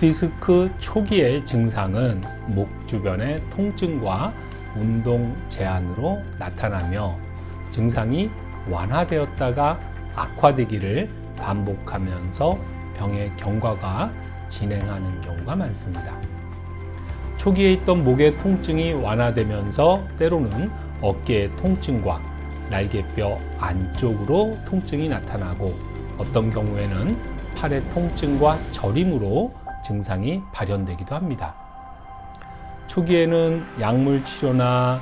디스크 초기의 증상은 목 주변의 통증과 운동 제한으로 나타나며 증상이 완화되었다가 악화되기를 반복하면서 병의 경과가 진행하는 경우가 많습니다. 초기에 있던 목의 통증이 완화되면서 때로는 어깨의 통증과 날개뼈 안쪽으로 통증이 나타나고 어떤 경우에는 팔의 통증과 저림으로 증상이 발현되기도 합니다. 초기에는 약물 치료나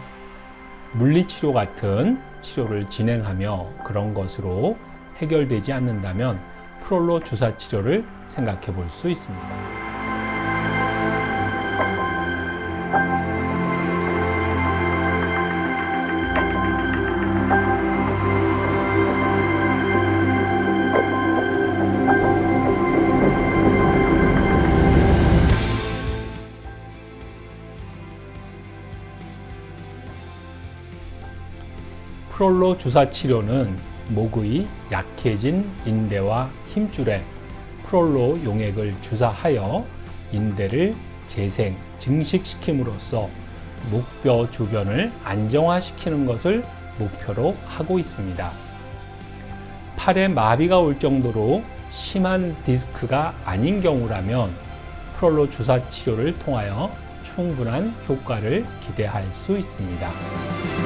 물리 치료 같은 치료를 진행하며 그런 것으로 해결되지 않는다면 프롤로 주사 치료를 생각해 볼 수 있습니다. 프롤로 주사 치료는 목의 약해진 인대와 힘줄에 프롤로 용액을 주사하여 인대를 재생, 증식시킴으로써 목뼈 주변을 안정화시키는 것을 목표로 하고 있습니다. 팔에 마비가 올 정도로 심한 디스크가 아닌 경우라면 프롤로 주사 치료를 통하여 충분한 효과를 기대할 수 있습니다.